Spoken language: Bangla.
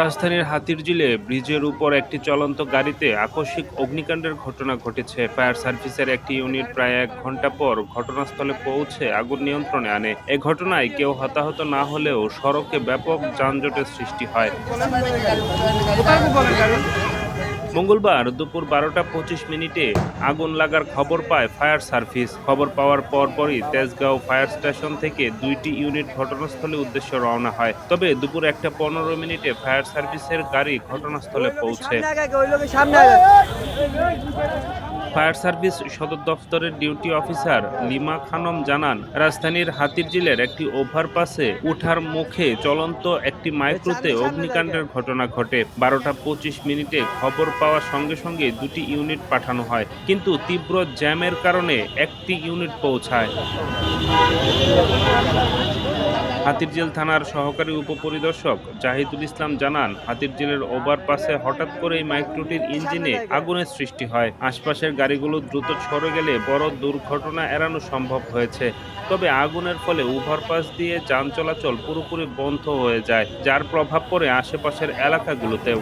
রাজধানীর হাতিরঝিলে ব্রিজের উপর একটি চলন্ত গাড়িতে আকস্মিক অগ্নিকাণ্ডের ঘটনা ঘটেছে। ফায়ার সার্ভিসের একটি ইউনিট প্রায় এক ঘণ্টা পর ঘটনাস্থলে পৌঁছে আগুন নিয়ন্ত্রণে আনে। এ ঘটনায় কেউ হতাহত না হলেও সড়কে ব্যাপক যানজটের সৃষ্টি হয়। মঙ্গলবার দুপুর বারোটা পঁচিশ মিনিটে আগুন লাগার খবর পায় ফায়ার সার্ভিস। খবর পাওয়ার পরপরই তেজগাঁও ফায়ার স্টেশন থেকে দুইটি ইউনিট ঘটনাস্থলে উদ্দেশ্যে রওনা হয়। তবে দুপুর একটা পনেরো মিনিটে ফায়ার সার্ভিসের গাড়ি ঘটনাস্থলে পৌঁছে। ফায়ার সার্ভিস সদর দফতরের ডিউটি অফিসার লিমা খানম জানান, রাজধানীর হাতির হাতিরঝিলের একটি ওভারপাসে উঠার মুখে চলন্ত একটি মাইক্রোতে অগ্নিকাণ্ডের ঘটনা ঘটে। বারোটা পঁচিশ মিনিটে খবর পাওয়ার সঙ্গে সঙ্গে দুটি ইউনিট পাঠানো হয়, কিন্তু তীব্র জ্যামের কারণে একটি ইউনিট পৌঁছায়। হাতিরঝিল থানার সহকারী উপপরিদর্শক জাহিদুল ইসলাম জানান, হাতিরঝিলের ওভারপাসে হঠাৎ করেই মাইক্রোটির ইঞ্জিনে আগুনের সৃষ্টি হয়। আশপাশের গাড়িগুলো দ্রুত সরে গেলে বড় দুর্ঘটনা এড়ানো সম্ভব হয়েছে। তবে আগুনের ফলে ওভারপাস দিয়ে যান চলাচল পুরোপুরি বন্ধ হয়ে যায়, যার প্রভাব পড়ে আশেপাশের এলাকাগুলোতেও।